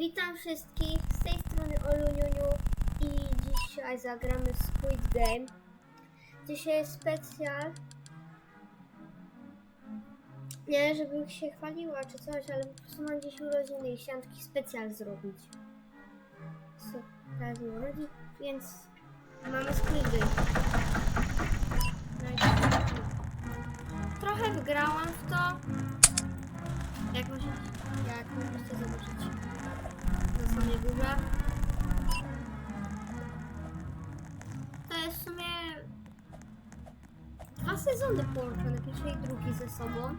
Witam wszystkich, z tej strony Oluniuniu i dzisiaj zagramy w Squid Game. Dzisiaj jest specjal. Nie, żebym się chwaliła czy coś, ale po prostu mam dziś urodziny i chciałam taki specjal zrobić. Z okazji urodzin, więc mamy Squid Game. Trochę wgrałam w to. Jak możecie, jak możecie zobaczyć na samej. To jest w sumie dwa sezony połączone, pierwszy i drugi ze sobą.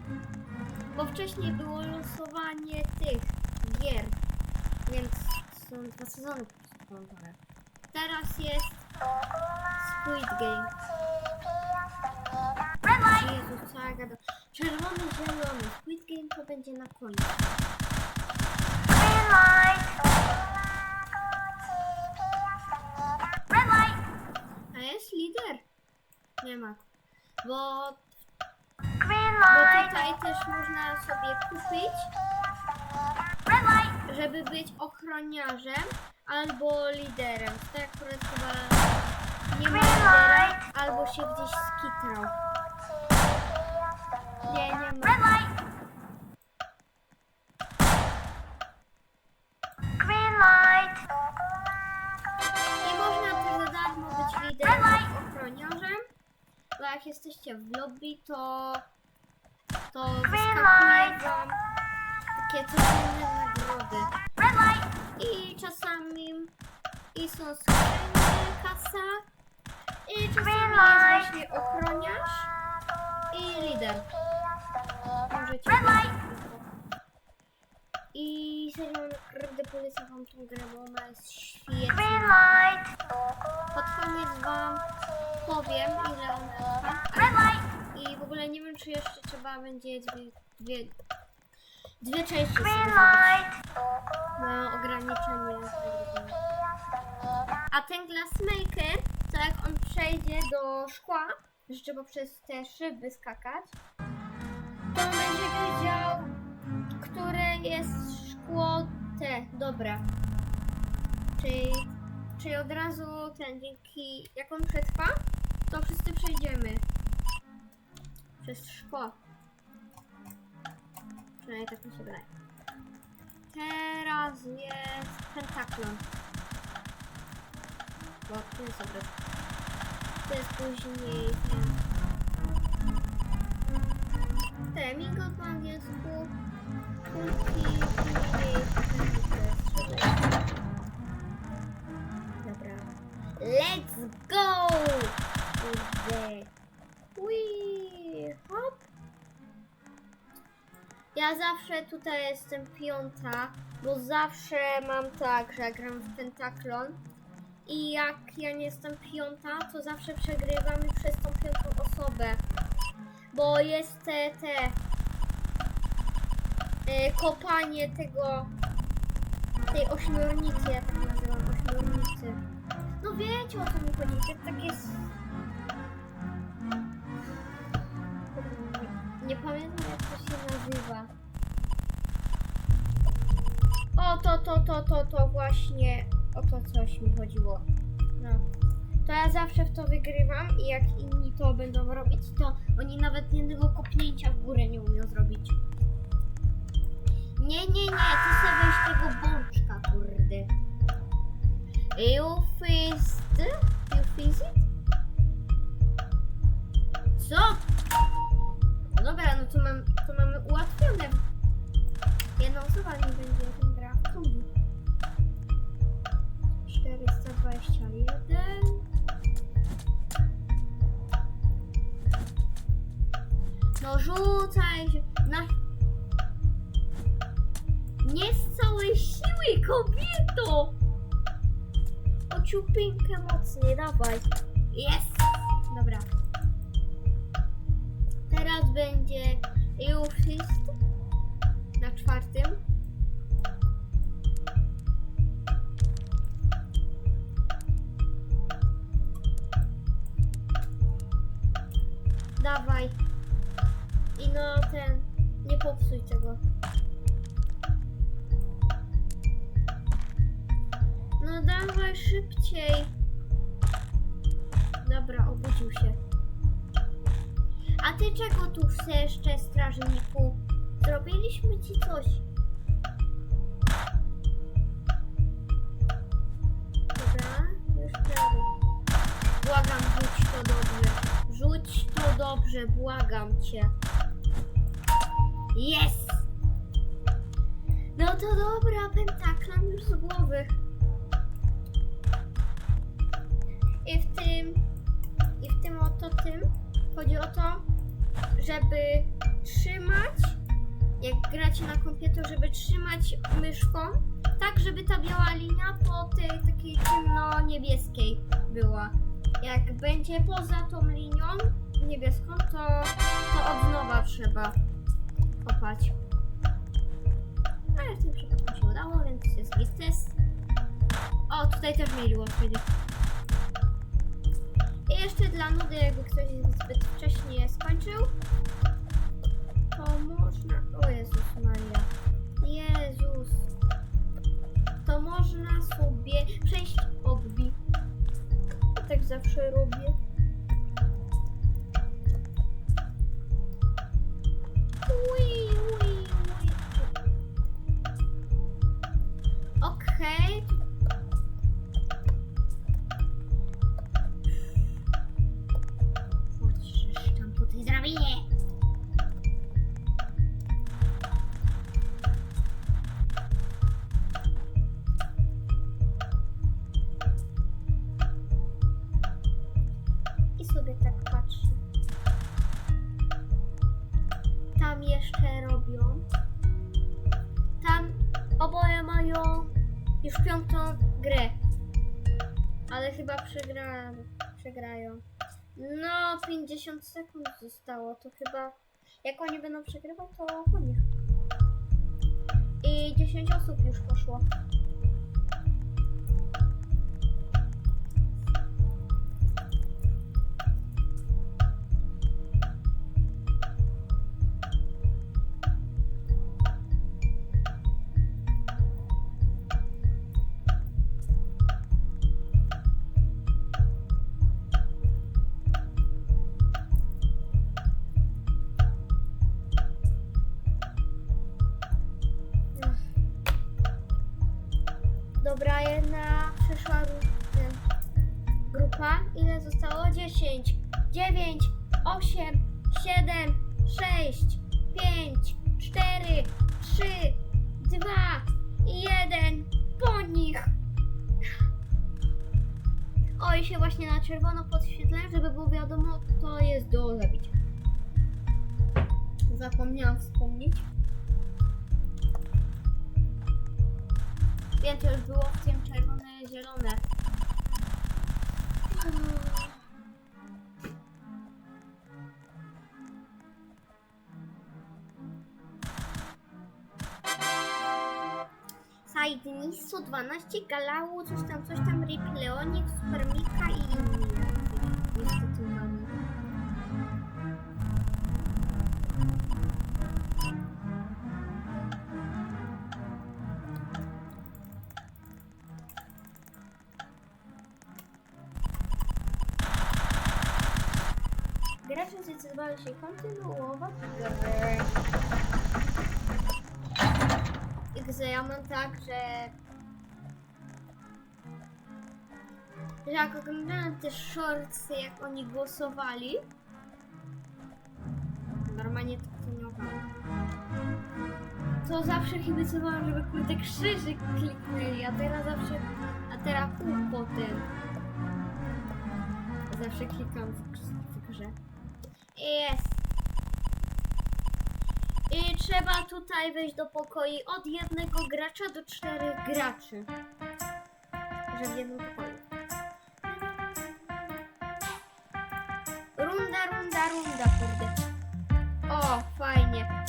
Bo wcześniej było losowanie tych gier, więc są dwa sezony połączone. Teraz jest Squid Game. Gadam. Czerwony, zielony. Squid Game to będzie na końcu. Green light. Jest lider? Nie ma. Bo, bo tutaj też można sobie kupić, żeby być ochroniarzem albo liderem. To akurat chyba nie ma lidera, albo się gdzieś skitrał. Nie, nie ma. Jak jesteście w lobby, to to wyskakuje wam takie codzienne nagrody. Red light. I czasami i są skrzynie, kasa. I czasami jest właśnie ochroniarz i lider. Możecie Red light. I serio naprawdę polecam wam tą grę, bo ona jest świetna. Pod koniec wam powiem, ile ona trwa. I w ogóle nie wiem, czy jeszcze trzeba będzie dwie, dwie, dwie części na ograniczenie. A ten glassmaker, to jak on przejdzie do szkła, że trzeba przez te szyby skakać, to on będzie wiedział, które jest szkło te, dobra. Czyli, czyli od razu ten, dzięki, jak on przetrwa, to wszyscy przejdziemy. Przez szkło. Przynajmniej tak mi się wydaje. Teraz jest pentaklon. Bo to jest dobry. To jest później ten. Temigot po angielsku. Dobra. Let's go! Kurde. Hop. Ja zawsze tutaj jestem piąta, bo zawsze mam tak, że gram w pentaklon i jak ja nie jestem piąta, to zawsze przegrywamy przez tą piątą osobę, bo jest te, te kopanie tego tej ośmiornicy, ja tak nazywam, ośmiornicy. No wiecie o co mi chodzi, to tak jest... Nie, nie pamiętam jak to się nazywa. O, to, to, to, to, to właśnie o to coś mi chodziło. No. To ja zawsze w to wygrywam i jak inni to będą robić, to oni nawet jednego kopnięcia w górę nie umią zrobić. Nie, nie, nie, ty sobie weź tego bączka, kurde. You fist? You fist? Co? No dobra, no to, mam, to mamy ułatwione. Jedna osoba nie będzie tym kombi. 421. No rzucaj się. Na... Nie z całej siły, kobieto! O ciupinkę mocniej, dawaj. Jest! Dobra. Teraz będzie Eufist na czwartym. Dawaj. I no ten, nie popsuj tego. No dawaj szybciej. Dobra, obudził się. A ty czego tu chcesz jeszcze, strażniku? Zrobiliśmy ci coś. Dobra, już prawie. Błagam, rzuć to dobrze. Rzuć to dobrze, błagam cię. Jest! No to dobra, pentaklam już z głowy. I w tym, i w tym oto tym chodzi o to, żeby trzymać, jak gracie na komputer, żeby trzymać myszką, tak żeby ta biała linia po tej takiej ciemno-niebieskiej była. Jak będzie poza tą linią niebieską, to, to od nowa trzeba kopać. Ale w tym przypadku się udało, więc jest test. O, tutaj też mieli łatwiej. Jeszcze dla nudy, jakby ktoś zbyt wcześnie mają już piątą grę. Ale chyba przegra, przegrają. No, 50 sekund zostało. To chyba. Jak oni będą przegrywać, to po nich. I 10 osób już poszło. Grupa. Ile zostało? 10, 9, 8, 7, 6, 5, 4, 3, 2 i 1. Po nich! Oj, się właśnie na czerwono podświetlają, żeby było wiadomo, kto jest do zabicia. Zapomniałam wspomnieć. Wiem, już było w tym czerwone, zielone. Sajdnisu 12, Galału, coś tam, coś tam, Rip Leonik, Supermika i zdecydowali się kontynuować grę. I że ja mam tak, że... jak oglądałem te shortsy, jak oni głosowali, normalnie to opiniowałam, to zawsze kibicowałam, żeby kurde krzyżyk kliknęli, a teraz zawsze, a teraz pół potem. Zawsze klikam w, w grze. Jest. I trzeba tutaj wejść do pokoi od jednego gracza do czterech graczy. Że w jednym pokoju. Runda, runda, runda, kurde. O, fajnie.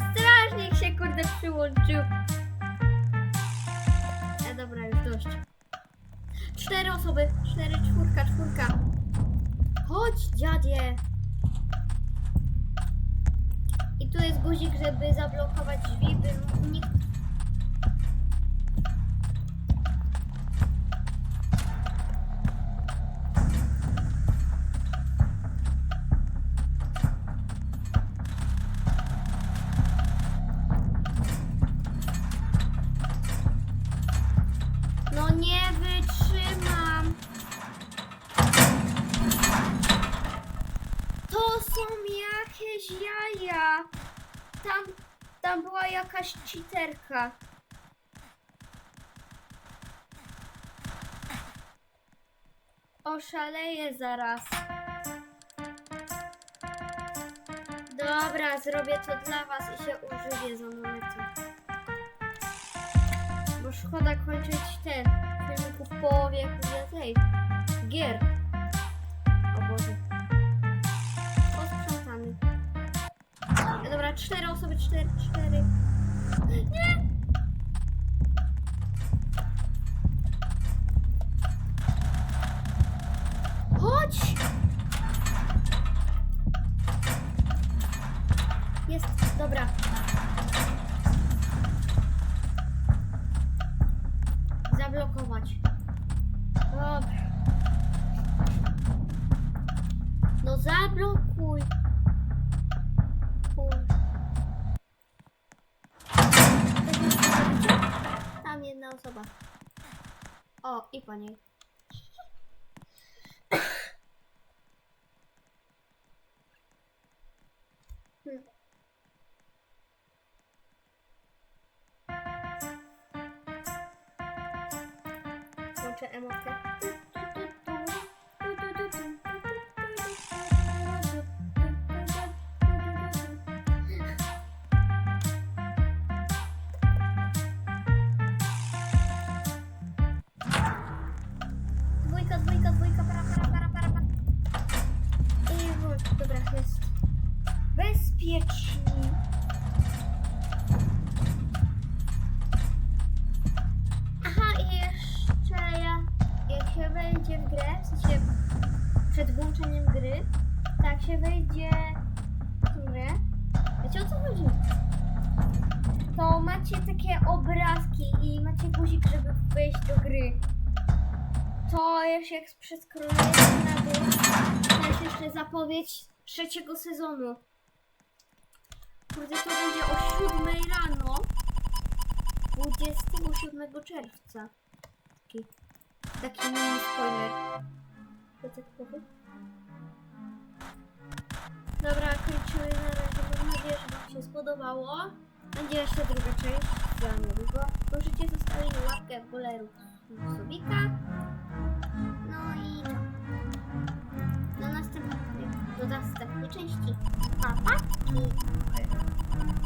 Strażnik się kurde przyłączył. E, dobra, już dość. Cztery osoby. Cztery, czwórka, czwórka. Chodź, dziadzie. I tu jest guzik, żeby zablokować drzwi, by nikt... są jakieś jaja. Tam, tam była jakaś cheaterka. Oszaleję zaraz. Dobra, zrobię to dla was i się użyję za monetę. Bo szkoda kończyć ten filmiku w połowie tej gier. O Boże. Cztery osoby, cztery, cztery. Nie! Chodź! Jest, dobra. O, i po niej. Tak się wejdzie grę, wiecie o co chodzi? To macie takie obrazki i macie guzik, żeby wejść do gry. To jeszcze jak przeskrolujecie na dół, to jest jeszcze zapowiedź trzeciego sezonu. Kurde, to będzie o 7 rano. 27 czerwca. Taki, taki mini spoiler. To tak powiem. Dobra, kończymy na razie. Mam nadzieję, że Wam się spodobało. Będzie jeszcze druga część za niedługo. Możecie zostawić łapkę w górę lub subika. No i? Do następnej, do następnej części. Pa, pa! I...